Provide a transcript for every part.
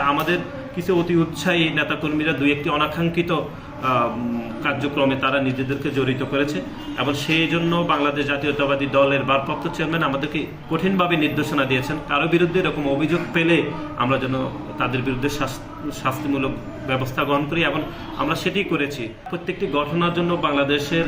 আমাদের কিছু অতি উৎসাহী নেতাকর্মীরা দুই একটি অনাকাঙ্ক্ষিত কার্যক্রমে তারা নিজেদেরকে জড়িত করেছে এবং সেই জন্য বাংলাদেশ জাতীয়তাবাদী দলের ভারপ্রাপ্ত চেয়ারম্যান আমাদেরকে কঠিনভাবে নির্দেশনা দিয়েছেন। কারও বিরুদ্ধে এরকম অভিযোগ পেলে আমরা যেন তাদের বিরুদ্ধে শাস- শাস্তিমূলক ব্যবস্থা গ্রহণ করি এবং আমরা সেটি করেছি। প্রত্যেকটি ঘটনার জন্য বাংলাদেশের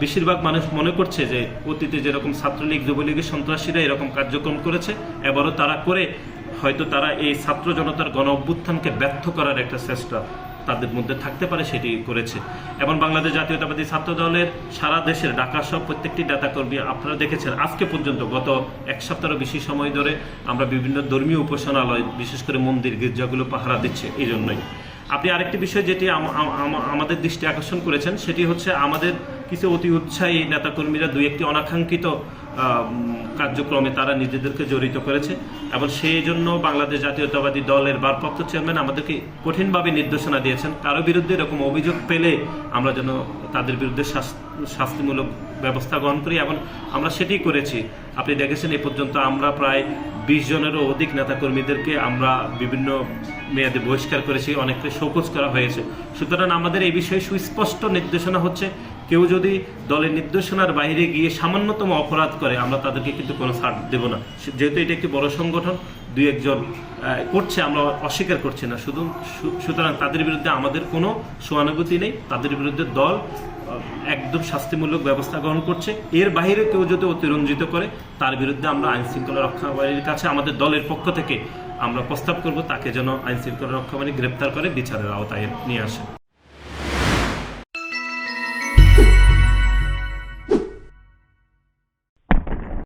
বেশিরভাগ মানুষ মনে করছে যে অতীতে যেরকম ছাত্রলীগ, যুবলীগের সন্ত্রাসীরা এরকম কার্যক্রম করেছে, এবারও তারা করে হয়তো তারা এই ছাত্র জনতার গণ অভ্যুত্থানকে ব্যর্থ করার একটা চেষ্টা তাদের মধ্যে থাকতে পারে, সেটি করেছে। এবং বাংলাদেশ জাতীয়তাবাদী ছাত্র দলের সারা দেশের ঢাকা সহ প্রত্যেকটি নেতাকর্মী আপনারা দেখেছেন, আজকে পর্যন্ত গত এক সপ্তাহের বেশি সময় ধরে আমরা বিভিন্ন ধর্মীয় উপাসনালয়, বিশেষ করে মন্দির, গির্জাগুলো পাহারা দিচ্ছে এই জন্যই আপনি আরেকটি বিষয় যেটি আম- আম- আম- আমাদের দৃষ্টি আকর্ষণ করেছেন, সেটি হচ্ছে আমাদের কিছু অতি উৎসাহী নেতাকর্মীরা দুই একটি অনাকাঙ্ক্ষিত কার্যক্রমে তারা নিজেদেরকে জড়িত করেছে এবং সেই জন্য বাংলাদেশ জাতীয়তাবাদী দলের ভারপ্রাপ্ত চেয়ারম্যান আমাদেরকে কঠিনভাবে নির্দেশনা দিয়েছেন। কারও বিরুদ্ধে এরকম অভিযোগ পেলে আমরা যেন তাদের বিরুদ্ধে শাস- শাস্তিমূলক ব্যবস্থা গ্রহণ করি এবং আমরা সেটি করেছি। আপনি দেখেছেন এই পর্যন্ত আমরা প্রায় বিশ জনেরও অধিক নেতাকর্মীদেরকে আমরা বিভিন্ন মেয়াদে বহিষ্কার করেছি, অনেককে শোকজ করা হয়েছে। সুতরাং আমাদের এই বিষয়ে সুস্পষ্ট নির্দেশনা হচ্ছে কেউ যদি দলের নির্দেশনার বাইরে গিয়ে সামান্যতম অপরাধ করে, আমরা তাদেরকে কিন্তু কোনো ছাড় দেব না। যেহেতু এটা একটি বড় সংগঠন, দুই একজন করছে, আমরা অস্বীকার করছি না। শুধু সুতরাং তাদের বিরুদ্ধে আমাদের কোনো সহানুভূতি নেই। তাদের বিরুদ্ধে দল একদম শাস্তিমূলক ব্যবস্থা গ্রহণ করছে। এর বাইরে কেউ যদি অতিরঞ্জিত করে, তার বিরুদ্ধে আমরা আইন শৃঙ্খলা রক্ষাকারীর কাছে আমাদের দলের পক্ষ থেকে আমরা প্রস্তাব করব, তাকে যেন আইন শৃঙ্খলা রক্ষাকারী গ্রেপ্তার করে বিচারের আওতায় নিয়ে আসে।